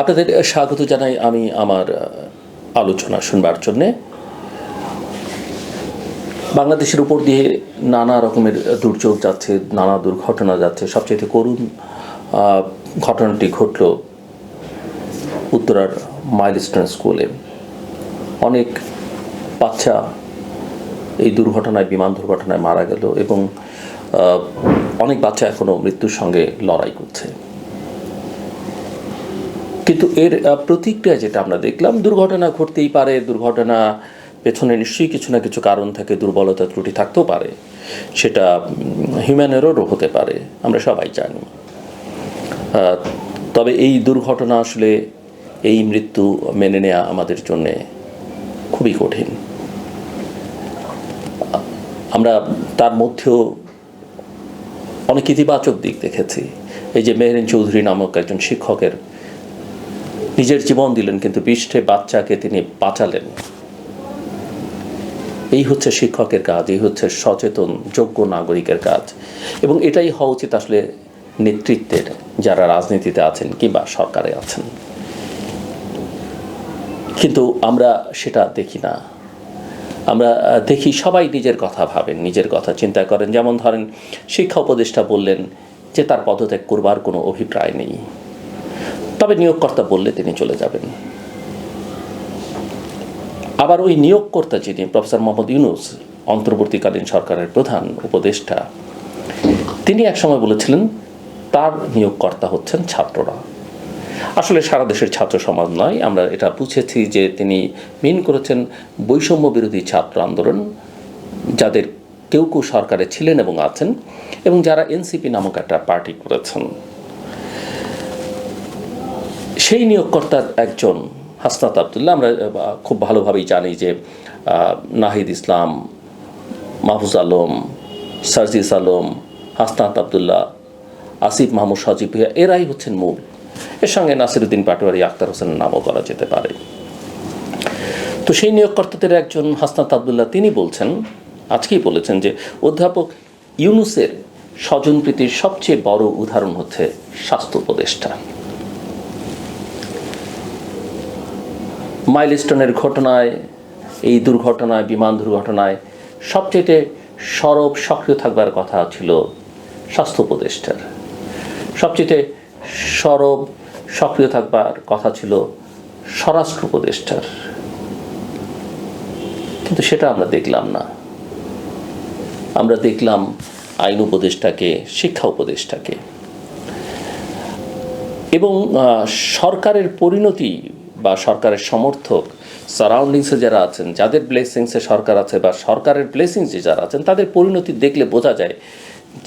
আপনাদের স্বাগত জানাই আমি আমার আলোচনা শুনবার জন্যে। বাংলাদেশের উপর দিয়ে নানা রকমের দুর্যোগ যাচ্ছে, নানা দুর্ঘটনা যাচ্ছে। সবচেয়ে করুণ ঘটনাটি ঘটল উত্তরার মাইলস্টোন স্কুলে। অনেক বাচ্চা এই দুর্ঘটনায়, বিমান দুর্ঘটনায় মারা গেল এবং অনেক বাচ্চা এখনও মৃত্যুর সঙ্গে লড়াই করছে। কিন্তু এর প্রতিক্রিয়া যেটা আমরা দেখলাম, দুর্ঘটনা ঘটতেই পারে, দুর্ঘটনা পেছনে নিশ্চয়ই কিছু না কিছু কারণ থাকে, দুর্বলতা ত্রুটি থাকতেও পারে, সেটা হিউম্যান এররও হতে পারে, আমরা সবাই জানি। তবে এই দুর্ঘটনা আসলে এই মৃত্যু মেনে নেওয়া আমাদের জন্যে খুবই কঠিন। আমরা তার মধ্যেও অনেক ইতিবাচক দিক দেখেছি। এই যে মেহরিন চৌধুরী নামক একজন শিক্ষকের নিজের জীবন দিলেন, কিন্তু বিশটে বাচ্চাকে তিনি বাঁচালেন। এই হচ্ছে শিক্ষকের কাজ, এই হচ্ছে সচেতন, যোগ্য নাগরিকের কাজ। এবং এটাই হওয়া উচিত আসলে নেতৃত্বের, যারা রাজনীতিতে আছেন কিংবা সরকারে আছেন। কিন্তু আমরা সেটা দেখি না। আমরা দেখি সবাই নিজের কথা ভাবেন, নিজের কথা চিন্তা করেন। যেমন ধরেন, শিক্ষা উপদেষ্টা বললেন যে তার পদত্যাগ করবার কোনো অভিপ্রায় নেই। তবে নিয়োগকর্তা বললে তিনি চলে যাবেন। আবার ওই নিয়োগকর্তা যিনি প্রফেসর মোহাম্মদ ইউনুস, অন্তর্বর্তীকালীন সরকারের প্রধান উপদেষ্টা, তিনি একসময় বলেছিলেন, তার নিয়োগকর্তা হচ্ছেন ছাত্ররা। আসলে সারা দেশের ছাত্র সমাজ নয়, আমরা এটা বুঝেছি যে তিনি মিন করেছেন বৈষম্য বিরোধী ছাত্র আন্দোলন, যাদের কেউ কেউ সরকারে ছিলেন এবং আছেন, এবং যারা এনসিপি নামক একটা পার্টি করেছেন। সেই নিয়োগকর্তার একজন হাসনাত আবদুল্লাহ। আমরা খুব ভালোভাবেই জানি যে নাহিদ ইসলাম, মাহফুজ আলম, সার্জিস আলম, হাসনাত আবদুল্লাহ, আসিফ মাহমুদ সজীব ভুইয়া এরাই হচ্ছেন মূল। এর সঙ্গে নাসিরুদ্দিন পাটোয়ারি আক্তার হোসেনের নামও করা যেতে পারে। তো সেই নিয়োগকর্তাদের একজন হাসনাত আবদুল্লাহ তিনি বলছেন, আজকেই বলেছেন যে, অধ্যাপক ইউনুসের স্বজনপ্রীতির সবচেয়ে বড় উদাহরণ হচ্ছে স্বাস্থ্য উপদেষ্টা। মাইলস্টোনের ঘটনায়, এই দুর্ঘটনায়, বিমান দুর্ঘটনায় সবচেয়ে সরব, সক্রিয় থাকবার কথা ছিল স্বাস্থ্য উপদেষ্টার। সবচেয়ে সরব, সক্রিয় থাকবার কথা ছিল স্বরাষ্ট্র উপদেষ্টার। কিন্তু সেটা আমরা দেখলাম না। আমরা দেখলাম আইন উপদেষ্টাকে, শিক্ষা উপদেষ্টাকে। এবং সরকারের পরিণতি বা সরকারের সমর্থক সারাউন্ডিংসে যারা আছেন, যাদের ব্লেসিংসে সরকার আছে বা সরকারের ব্লেসিংসে যারা আছেন, তাদের পরিণতি দেখলে বোঝা যায়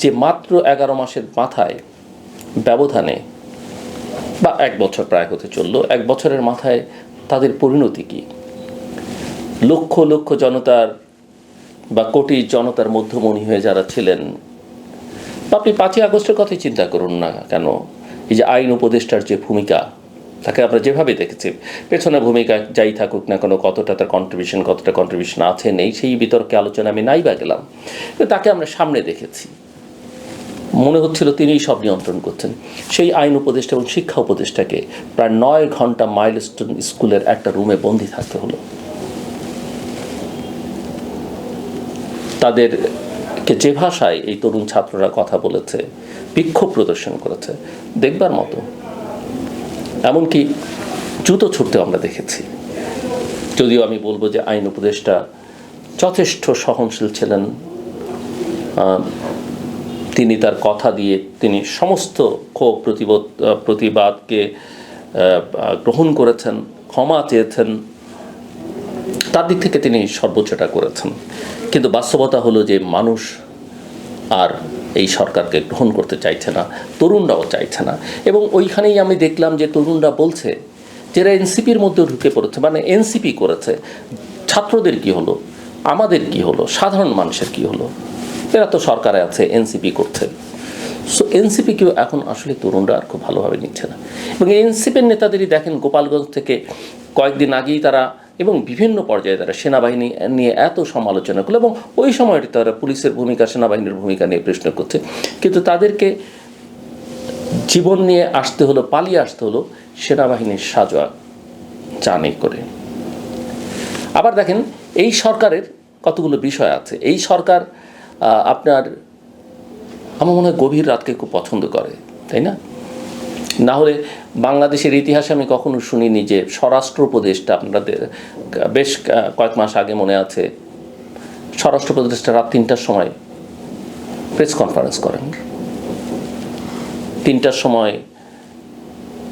যে মাত্র এগারো মাসের মাথায় ব্যবধানে বা এক বছর প্রায় হতে চলল, এক বছরের মাথায় তাদের পরিণতি কী? লক্ষ লক্ষ জনতার বা কোটি জনতার মধ্যমণি হয়ে যারা ছিলেন, আপনি পাঁচই আগস্টের কথাই চিন্তা করুন না কেন? এই যে আইন উপদেষ্টার যে ভূমিকা তাকে আমরা যেভাবে দেখেছি, পেছনে ভূমিকা যাই থাকুক না কোনো, কতটা তার কন্ট্রিবিউশন কতটা কন্ট্রিবিউশন আছে, নেই, সেই বিতর্কে আলোচনা আমি নাই বা গেলাম। তাকে আমরা সামনে দেখেছি। মনে হচ্ছিল তিনিই সব নিয়ন্ত্রণ করছেন। সেই আইন উপদেষ্টা এবং শিক্ষা উপদেষ্টাকে প্রায় নয় ঘণ্টা মাইলস্টোন স্কুলের একটা রুমে বন্দি থাকতে হলো। তাদেরকে যে ভাষায় এই তরুণ ছাত্ররা কথা বলেছে, বিক্ষোভ প্রদর্শন করেছে, দেখবার মতো এমনকি জুতো ছুটতে আমরা দেখেছি। যদিও আমি বলব যে আইন উপদেষ্টা যথেষ্ট সহনশীল ছিলেন। তিনি তার কথা দিয়ে তিনি সমস্ত ক্ষোভ প্রতিবোধ প্রতিবাদকে গ্রহণ করেছেন, ক্ষমা চেয়েছেন। তার দিক থেকে তিনি সর্বোচ্চটা করেছেন। কিন্তু বাস্তবতা হলো যে মানুষ আর এই সরকারকে গ্রহণ করতে চাইছে না, তরুণরাও চাইছে না। এবং ওইখানেই আমি দেখলাম যে তরুণরা বলছে যারা এনসিপির মধ্যে ঢুকে পড়েছে মানে এনসিপি করেছে। ছাত্রদের কি হলো? আমাদের কি হলো? সাধারণ মানুষের কি হলো? এরা তো সরকারে আছে, এনসিপি করছে। সো এনসিপিকেও এখন আসলে তরুণরা আর খুব ভালোভাবে নিচ্ছে না। এবং এনসিপির নেতাদেরই দেখেন, গোপালগঞ্জ থেকে কয়েকদিন আগেই তারা এবং বিভিন্ন পর্যায়ে তারা সেনাবাহিনী নিয়ে এত সমালোচনা করল এবং ওই সময়টি তারা পুলিশের ভূমিকা, সেনাবাহিনীর ভূমিকা নিয়ে প্রশ্ন করছে। কিন্তু তাদেরকে জীবন নিয়ে আসতে হলো, পালিয়ে আসতে হলো সেনাবাহিনীর সাজোয়া চানে করে। আবার দেখেন, এই সরকারের কতগুলো বিষয় আছে। এই সরকার আপনার আমার মনে হয় গভীর রাতকে খুব পছন্দ করে, তাই না? না হলে বাংলাদেশের ইতিহাসে আমি কখনো শুনিনি যে স্বরাষ্ট্র উপদেষ্টা আপনাদের, বেশ কয়েক মাস আগে মনে আছে, স্বরাষ্ট্র উপদেষ্টা রাত তিনটার সময় প্রেস কনফারেন্স করেন। তিনটার সময়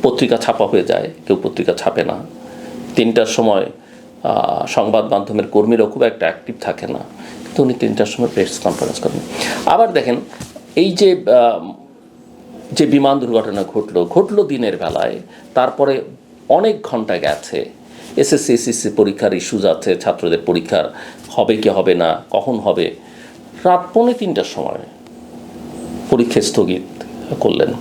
পত্রিকা ছাপা হয়ে যায়, কেউ পত্রিকা ছাপে না। তিনটার সময় সংবাদ মাধ্যমের কর্মীরাও খুব একটা অ্যাক্টিভ থাকে না। কিন্তু উনি তিনটার সময় প্রেস কনফারেন্স করেন। আবার দেখেন, এই যে যে বিমান দুর্ঘটনা ঘটলো ঘটলো দিনের বেলায়। তারপরে অনেক ঘণ্টা গেছে। এসএসসি এসএসসি পরীক্ষার ইস্যুজ আছে, ছাত্রদের পরীক্ষার হবে কি হবে না, কখন হবে? রাত পৌনে তিনটার সময় পরীক্ষা স্থগিত করলেন।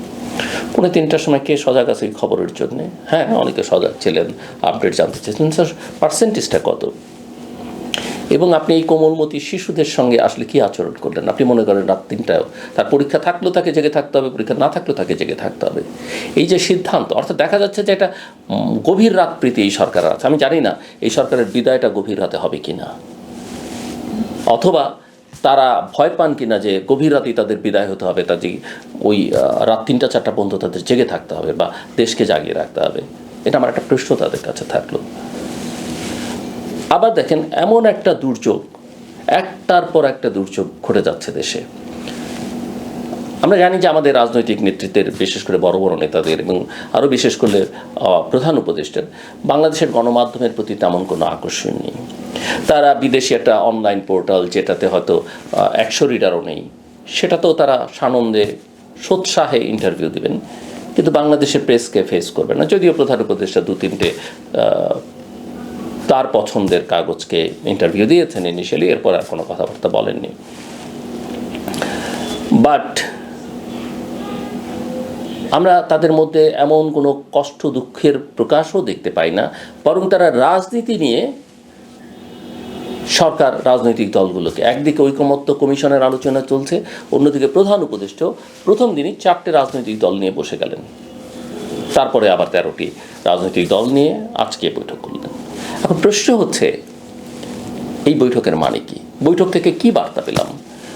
পৌনে তিনটার সময় কে সজাগ আছে খবরের জন্য? হ্যাঁ অনেকে সজাগ ছিলেন, আপডেট জানতে চেয়েছিলেন। স্যার পার্সেন্টেজটা কত? এবং আপনি এই কোমলমতি শিশুদের সঙ্গে আসলে কি আচরণ করলেন? আপনি মনে করেন রাত তিনটায় তার পরীক্ষা থাকলেও তাকে জেগে থাকতে হবে, পরীক্ষা না থাকলেও তাকে জেগে থাকতে হবে। এই যে সিদ্ধান্ত, অর্থাৎ দেখা যাচ্ছে যে এটা গভীর রাত প্রীতি এই সরকারের আছে। আমি জানি না এই সরকারের বিদায়টা গভীর রাতে হবে কি না অথবা তারা ভয় পান কিনা যে গভীর রাতেই তাদের বিদায় হতে হবে, তাদের ওই রাত তিনটা চারটা পর্যন্ত তাদের জেগে থাকতে হবে বা দেশকে জাগিয়ে রাখতে হবে। এটা আমার একটা প্রশ্ন তাদের কাছে থাকল। আবার দেখেন এমন একটা দুর্যোগ একটার পর একটা দুর্যোগ ঘটে যাচ্ছে দেশে। আমরা জানি যে আমাদের রাজনৈতিক নেতৃত্বের, বিশেষ করে বড় বড় নেতাদের এবং আরও বিশেষ করে প্রধান উপদেষ্টার বাংলাদেশের গণমাধ্যমের প্রতি তেমন কোনো আকর্ষণ নেই। তারা বিদেশি একটা অনলাইন পোর্টাল যেটাতে হয়তো একশো রিডারও নেই, সেটাতেও তারা সানন্দে সোৎসাহে ইন্টারভিউ দেবেন। কিন্তু বাংলাদেশের প্রেসকে ফেস করবে না। যদিও প্রধান উপদেষ্টা দু তিনটে তার পছন্দের কাগজকে ইন্টারভিউ দিয়েছেন ইনিশিয়ালি এরপর আর কোনো কথাবার্তা বলেননি। বাট আমরা তাদের মধ্যে এমন কোনো কষ্ট দুঃখের প্রকাশও দেখতে পাই না, বরং তারা রাজনীতি নিয়ে সরকার, রাজনৈতিক দলগুলোকে। একদিকে ঐকমত্য কমিশনের আলোচনা চলছে, অন্যদিকে প্রধান উপদেষ্টাও প্রথম দিনই চারটে রাজনৈতিক দল নিয়ে বসে গেলেন। তারপরে আবার তেরোটি রাজনৈতিক দল নিয়ে আজকে বৈঠক করলেন। এখন প্রশ্ন হচ্ছে, এই বৈঠকের মানে কি? বৈঠক থেকে কি বার্তা পেলাম?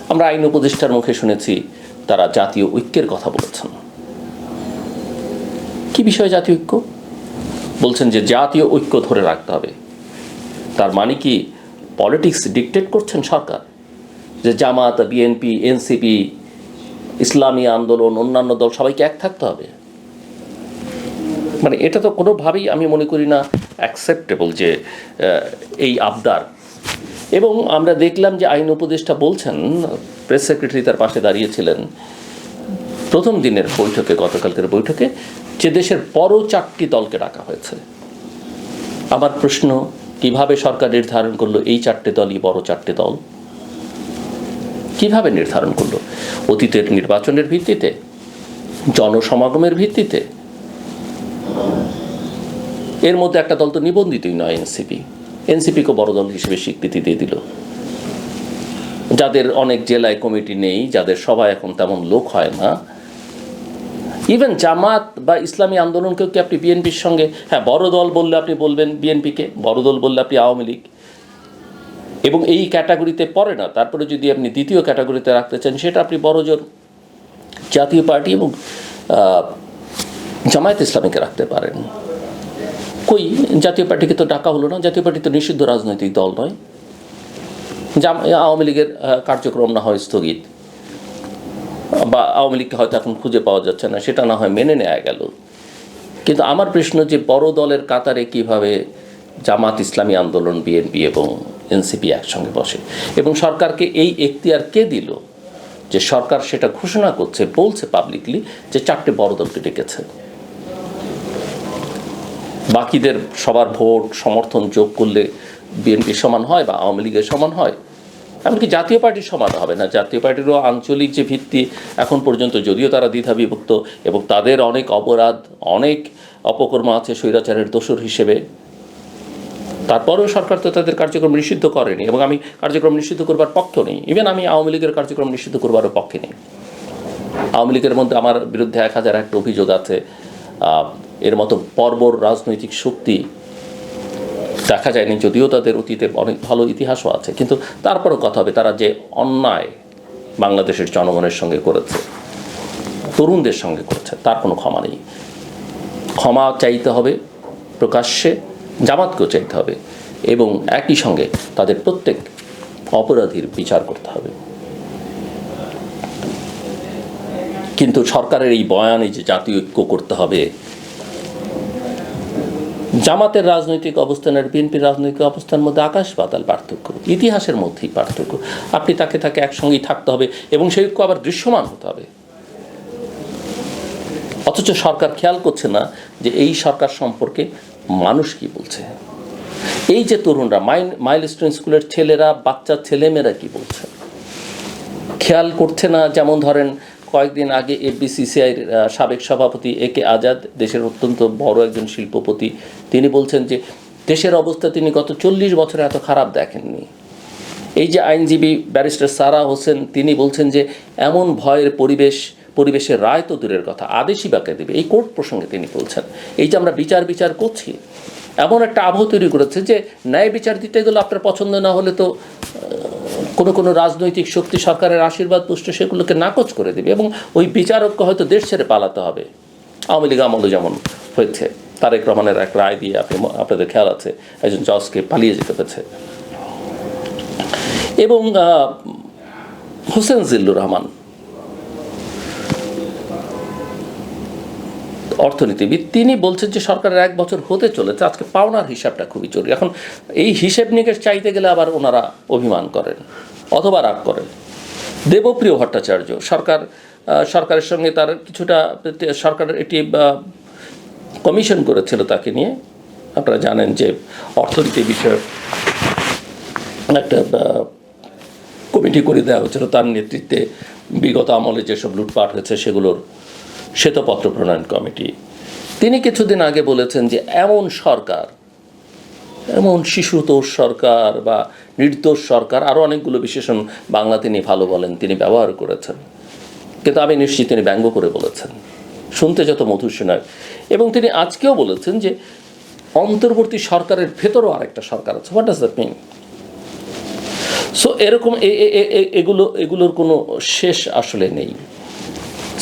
আমরা আইন উপদেষ্টার মুখে শুনেছি, তারা জাতীয় ঐক্যের কথা বলেছেন। কি বিষয়ে জাতীয় ঐক্য? বলছেন যে জাতীয় ঐক্য ধরে রাখতে হবে। তার মানে কি, পলিটিক্স ডিকটেট করছেন সরকার? যে জামাত, বিএনপি, এনসিপি, ইসলামী আন্দোলন, অন্যান্য দল সবাইকে এক থাকতে হবে? মানে এটা তো কোনোভাবেই আমি মনে করি না অ্যাকসেপ্টেবল যে এই আবদার। এবং আমরা দেখলাম যে আইন উপদেষ্টা বলছেন প্রেস সেক্রেটারি তার পাশে দাঁড়িয়েছিলেন প্রথম দিনের বৈঠকে গতকালকের বৈঠকে, যে দেশের বড় চারটি দলকে ডাকা হয়েছে। আমার প্রশ্ন, কীভাবে সরকার নির্ধারণ করল এই চারটে দলই বড় চারটে দল? কীভাবে নির্ধারণ করল? অতীতের নির্বাচনের ভিত্তিতে, জনসমাগমের ভিত্তিতে এর মধ্যে একটা দল তো নিবন্ধিতই নয় এনসিপি। এনসিপিকে বড় দল হিসেবে স্বীকৃতি দিয়ে দিল। যাদের অনেক জেলায় কমিটি নেই, যাদের সবাই এখন তেমন লোক হয় না। ইভেন জামাত বা ইসলামী আন্দোলনকেও কি আপনি বিএনপির সঙ্গে হ্যাঁ বড় দল বললে আপনি বলবেন বিএনপিকে, বড় দল বললে আপনি আওয়ামী লীগ। এবং এই ক্যাটাগরিতে পড়ে না, তারপরে যদি আপনি দ্বিতীয় ক্যাটাগরিতে রাখতে চান, সেটা আপনি বড় জোর জাতীয় পার্টি এবং জামায়াত ইসলামীকে রাখতে পারেন। কই জাতীয় পার্টিকে তো ডাকা হলো না, জাতীয় পার্টি তো নিষিদ্ধ রাজনৈতিক দল নয়। জাম আওয়ামী লীগের কার্যক্রম না হয় স্থগিত। বা আওয়ামী লীগকে হয়তো এখন খুঁজে পাওয়া যাচ্ছে না, সেটা না হয় মেনে নেওয়া গেল। কিন্তু আমার প্রশ্ন যে বড় দলের কাতারে কীভাবে জামাত ইসলামী আন্দোলন, বিএনপি এবং এনসিপি একসঙ্গে বসে, এবং সরকারকে এই এখতিয়ার কে দিল যে সরকার সেটা ঘোষণা করছে, বলছে পাবলিকলি যে চারটে বড় দলকে ডেকেছে? বাকিদের সবার ভোট, সমর্থন যোগ করলে বিএনপির সমান হয় বা আওয়ামী লীগের সমান হয়, এমনকি জাতীয় পার্টির সমান হবে না। জাতীয় পার্টিরও আঞ্চলিক যে ভিত্তি এখন পর্যন্ত, যদিও তারা দ্বিধা বিভক্ত এবং তাদের অনেক অপরাধ, অনেক অপকর্ম আছে স্বৈরাচারের দোষর হিসেবে, তারপরেও সরকার তো তাদের কার্যক্রম নিষিদ্ধ করেনি এবং আমি কার্যক্রম নিষিদ্ধ করবার পক্ষ নেই। ইভেন আমি আওয়ামী লীগের কার্যক্রম নিষিদ্ধ করবারও পক্ষে নেই। আওয়ামী লীগের মধ্যে আমার বিরুদ্ধে এক হাজার একটা অভিযোগ আছে। এর মতো বর্বর রাজনৈতিক শক্তি দেখা যায়নি, যদিও তাদের অতীতে অনেক ভালো ইতিহাসও আছে। কিন্তু তারপরও কথা হবে, তারা যে অন্যায় বাংলাদেশের জনগণের সঙ্গে করেছে, তরুণদের সঙ্গে করেছে, তার কোনো ক্ষমা নেই। ক্ষমা চাইতে হবে প্রকাশ্যে, জামাতকেও চাইতে হবে এবং একই সঙ্গে তাদের প্রত্যেক অপরাধীর বিচার করতে হবে। কিন্তু সরকারের এই বয়ানে যে জাতীয় ঐক্য করতে হবে জামাতের রাজনৈতিক অবস্থানের বিএনপির রাজনৈতিক অবস্থানের মধ্যে আকাশ পাতাল পার্থক্য, ইতিহাসের মধ্যেই পার্থক্য। আপনি তাকে তাকে একসঙ্গেই থাকতে হবে এবং সেই ঐক্য আবার দৃশ্যমান হতে হবে। অথচ সরকার খেয়াল করছে না যে এই সরকার সম্পর্কে মানুষ কি বলছে। এই যে তরুণরা মাইল মাইল স্টোন স্কুলের ছেলেরা, বাচ্চা ছেলেমেয়েরা কি বলছে? খেয়াল করছে না যেমন ধরেন কয়েকদিন আগে এফবিসিসিআইয়ের সাবেক সভাপতি এ কে আজাদ, দেশের অত্যন্ত বড় একজন শিল্পপতি, তিনি বলছেন যে দেশের অবস্থা তিনি গত চল্লিশ বছরে এত খারাপ দেখেননি। এই যে আইনজীবী ব্যারিস্টার সারা হোসেন, তিনি বলছেন যে এমন ভয়ের পরিবেশ, পরিবেশের রায় তো দূরের কথা, আদেশই বাকে দেবে, এই কোর্ট প্রসঙ্গে তিনি বলছেন। এই যে আমরা বিচার বিচার করছি, এমন একটা আবহ তৈরি করেছে যে ন্যায় বিচার দিতে গেলে আপনার পছন্দ না হলে তো কোনো কোনো রাজনৈতিক শক্তি সরকারের আশীর্বাদ পুষ্ট সেগুলোকে নাকচ করে দেবে এবং ওই বিচারককে হয়তো দেশ ছেড়ে পালাতে হবে। আওয়ামী লীগ আমলে যেমন হয়েছে, তারেক রহমানের এক রায় দিয়ে আপনি আপনাদের খেয়াল আছে, একজন জজকে পালিয়ে যেতে হয়েছে। এবং হোসেন জিল্লুর রহমান অর্থনীতিবিদ, তিনি বলছেন যে সরকারের এক বছর হতে চলেছে, আজকে পাওনার হিসাবটা খুবই জরুরি। এখন এই হিসেব নিকেশ চাইতে গেলে আবার ওনারা অভিমান করেন অথবা রাগ করেন। দেবপ্রিয় ভট্টাচার্য, সরকার সরকারের সঙ্গে তার কিছুটা সরকারের একটি কমিশন করেছিল তাকে নিয়ে। আপনারা জানেন যে অর্থনীতি বিষয়ক একটা কমিটি করে দেওয়া হয়েছিল, তার নেতৃত্বে বিগত আমলে যেসব লুটপাট হয়েছে সেগুলোর শ্বেতপত্র প্রণয়ন কমিটি। তিনি কিছুদিন আগে বলেছেন যে এমন সরকার, এমন শিশুতোষ সরকার বা নির্দোষ সরকার আরও অনেকগুলো বিশেষণ বাংলা তিনি ভালো বলেন, তিনি ব্যবহার করেছেন। কিন্তু আমি নিশ্চিত তিনি ব্যঙ্গ করে বলেছেন, শুনতে যত মধুর শোনায় এবং তিনি আজকেও বলেছেন যে অন্তর্বর্তী সরকারের ভেতরও আরেকটা সরকার আছে। What does that mean so এরকম এগুলো, এগুলোর কোনো শেষ আসলে নেই।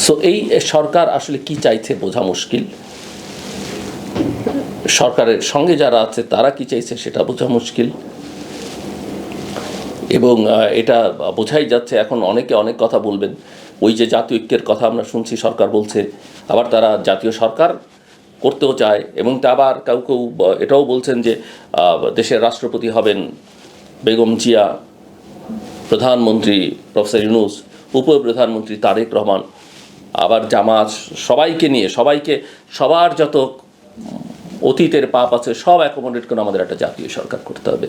সো এই সরকার আসলে কি চাইছে বোঝা মুশকিল। সরকারের সঙ্গে যারা আছে, তারা কি চাইছে সেটা বোঝা মুশকিল। এবং এটা বোঝাই যাচ্ছে, এখন অনেকে অনেক কথা বলবেন। ওই যে জাতীয় ঐক্যের কথা আমরা শুনছি, সরকার বলছে। আবার তারা জাতীয় সরকার করতেও চায়, এবং তা আবার কেউ কেউ এটাও বলছেন যে দেশের রাষ্ট্রপতি হবেন বেগম জিয়া, প্রধানমন্ত্রী প্রফেসর ইউনুস, উপপ্রধানমন্ত্রী তারেক রহমান। আবার জামাত, সবাইকে নিয়ে, সবাইকে, সবার যত অতীতের পাপ আছে, সব অ্যাকোমোডেট করে আমাদের একটা জাতীয় সরকার করতে হবে।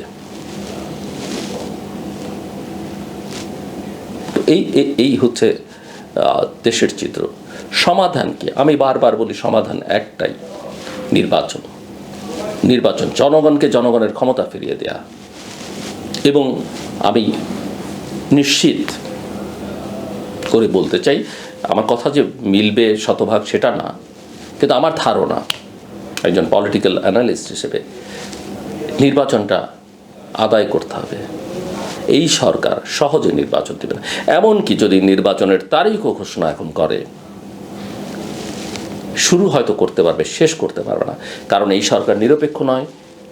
তো এই, এই- হচ্ছে দেশের চিত্র। সমাধান কি? আমি বারবার বলি, সমাধান একটাই, নির্বাচন। নির্বাচন, জনগণকে জনগণের ক্ষমতা ফিরিয়ে দেয়া। এবং আমি নিশ্চিত করে বলতে চাই আমার কথা যে মিলবে শতভাগ সেটা না, কিন্তু আমার ধারণা একজন পলিটিক্যাল অ্যানালিস্ট হিসেবে নির্বাচনটা আদায় করতে হবে। এই সরকার সহজে নির্বাচন দেবে না। এমনকি যদি নির্বাচনের তারিখও ঘোষণা এখন করে, শুরু হয়তো করতে পারবে, শেষ করতে পারবে না। কারণ এই সরকার নিরপেক্ষ নয়,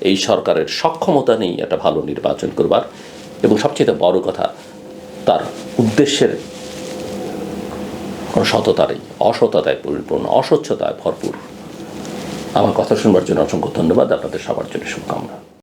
এই সরকারের সক্ষমতা নেই একটা ভালো নির্বাচন করবার। এবং সবচেয়ে বড় কথা, তার উদ্দেশ্যের কোনো সততারই অসততায় পরিপূর্ণ, অস্বচ্ছতায় ভরপুর। আমার কথা শুনবার জন্য অসংখ্য ধন্যবাদ। আপনাদের সবার জন্য শুভকামনা।